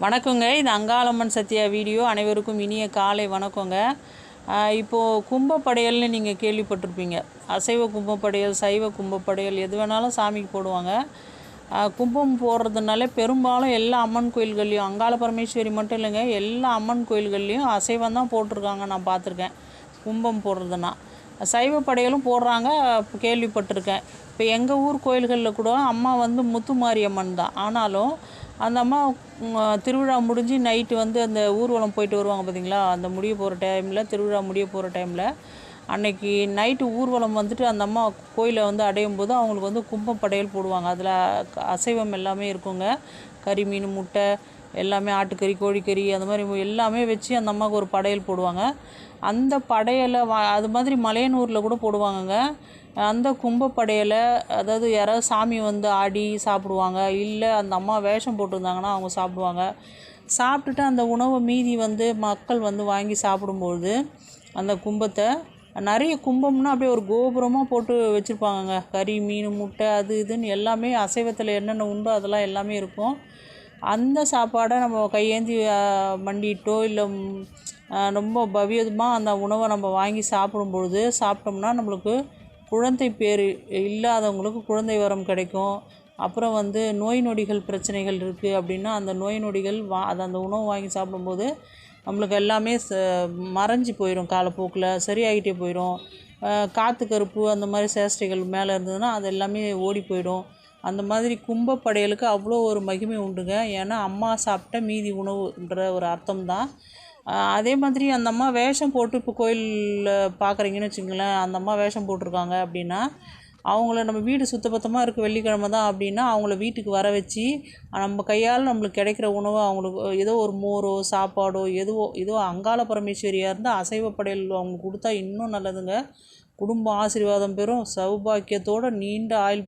வணக்கங்க. இது அங்காளம்மன் சத்யா வீடியோ. அனைவருக்கும் இனிய காலை வணக்கங்க. இப்போது கும்பப்படையல்னு நீங்கள் கேள்விப்பட்டிருப்பீங்க. அசைவ கும்பப்படையல் சைவ கும்பப்படையல் எது வேணாலும் சாமிக்கு போடுவாங்க. கும்பம் போடுறதுனால பெரும்பாலும் எல்லா அம்மன் கோயில்கள்லையும் அங்காள பரமேஸ்வரி மட்டும் இல்லைங்க எல்லா அம்மன் கோயில்கள்லேயும் அசைவம் தான் போட்டிருக்காங்க நான் பார்த்துருக்கேன் கும்பம் போடுறதுனா சைவ படையலும் போடுறாங்க. கேள்விப்பட்டிருக்கேன். இப்போ எங்கள் ஊர் கோயில்களில் கூட அம்மா வந்து முத்துமாரியம்மன் தான். ஆனாலும் அந்த அம்மா திருவிழா முடிஞ்சு நைட்டு வந்து அந்த ஊர்வலம் போயிட்டு வருவாங்க பார்த்தீங்களா அந்த முடிய போகிற டைமில் திருவிழா முடிய போகிற டைமில் அன்னைக்கு நைட்டு ஊர்வலம் வந்துட்டு அந்த அம்மா கோயிலை வந்து அடையும் போது அவங்களுக்கு வந்து கும்பம் படையல் போடுவாங்க. அதில் அசைவம் எல்லாமே இருக்குங்க. கறி மீன் முட்டை எல்லாமே ஆட்டுக்கறி கோழிக்கறி அந்த மாதிரி எல்லாமே வச்சு அந்த அம்மாவுக்கு ஒரு படையல் போடுவாங்க. அந்த படையலை வா அது மாதிரி மலையனூரில் கூட போடுவாங்கங்க. அந்த கும்ப படையலை அதாவது யாராவது சாமி வந்து ஆடி சாப்பிடுவாங்க இல்லை அந்த அம்மா வேஷம் போட்டிருந்தாங்கன்னா அவங்க சாப்பிடுவாங்க. சாப்பிட்டுட்டு அந்த உணவை மீதி வந்து மக்கள் வந்து வாங்கி சாப்பிடும்பொழுது அந்த கும்பத்தை நிறைய கும்பம்னா அப்படியே ஒரு கோபுரமாக போட்டு வச்சுருப்பாங்கங்க. கறி மீன் முட்டை அது இதுன்னு எல்லாமே அசைவத்தில் என்னென்ன உண்டோ அதெல்லாம் எல்லாமே இருக்கும். அந்த சாப்பாடை நம்ம கையேந்தி மண்டிட்டோ இல்லை ரொம்ப பவியமாக அந்த உணவை நம்ம வாங்கி சாப்பிடும் பொழுது சாப்பிட்டோம்னா நம்மளுக்கு குழந்தை பேர் இல்லாதவங்களுக்கு குழந்தை வரம் கிடைக்கும். அப்புறம் வந்து நோய் நொடிகள் பிரச்சனைகள் இருக்குது அப்படின்னா அந்த நோய் நொடிகள் வா அதை அந்த உணவு வாங்கி சாப்பிடும்போது நம்மளுக்கு எல்லாமே ச மறைஞ்சு போயிடும் காலப்போக்கில் சரியாகிட்டே போயிடும் காற்று கருப்பு அந்த மாதிரி சேஷ்டைகள் மேலே இருந்ததுன்னா அது எல்லாமே ஓடி போயிடும். அந்த மாதிரி கும்பப்படையலுக்கு அவ்வளோ ஒரு மகிமை உண்டுங்க. ஏன்னா அம்மா சாப்பிட்ட மீதி உணவுன்ற ஒரு அர்த்தம் தான் அதே மாதிரி அந்த அம்மா வேஷம் போட்டு இப்போ கோயிலில் பார்க்குறீங்கன்னு வச்சுங்களேன் அந்த அம்மா வேஷம் போட்டிருக்காங்க அப்படின்னா அவங்கள நம்ம வீடு சுத்தபத்தமாக இருக்குது வெள்ளிக்கிழமை தான் அப்படின்னா அவங்கள வீட்டுக்கு வர வச்சு நம்ம கையால் நம்மளுக்கு கிடைக்கிற உணவு அவங்களுக்கு ஏதோ ஒரு மோரோ சாப்பாடோ எதுவோ ஏதோ அங்காள பரமேஸ்வரியாக இருந்தால் அசைவ படையல் அவங்க கொடுத்தா இன்னும் நல்லதுங்க. குடும்ப ஆசீர்வாதம் பெறும். சௌபாக்கியத்தோடு நீண்ட ஆயுள்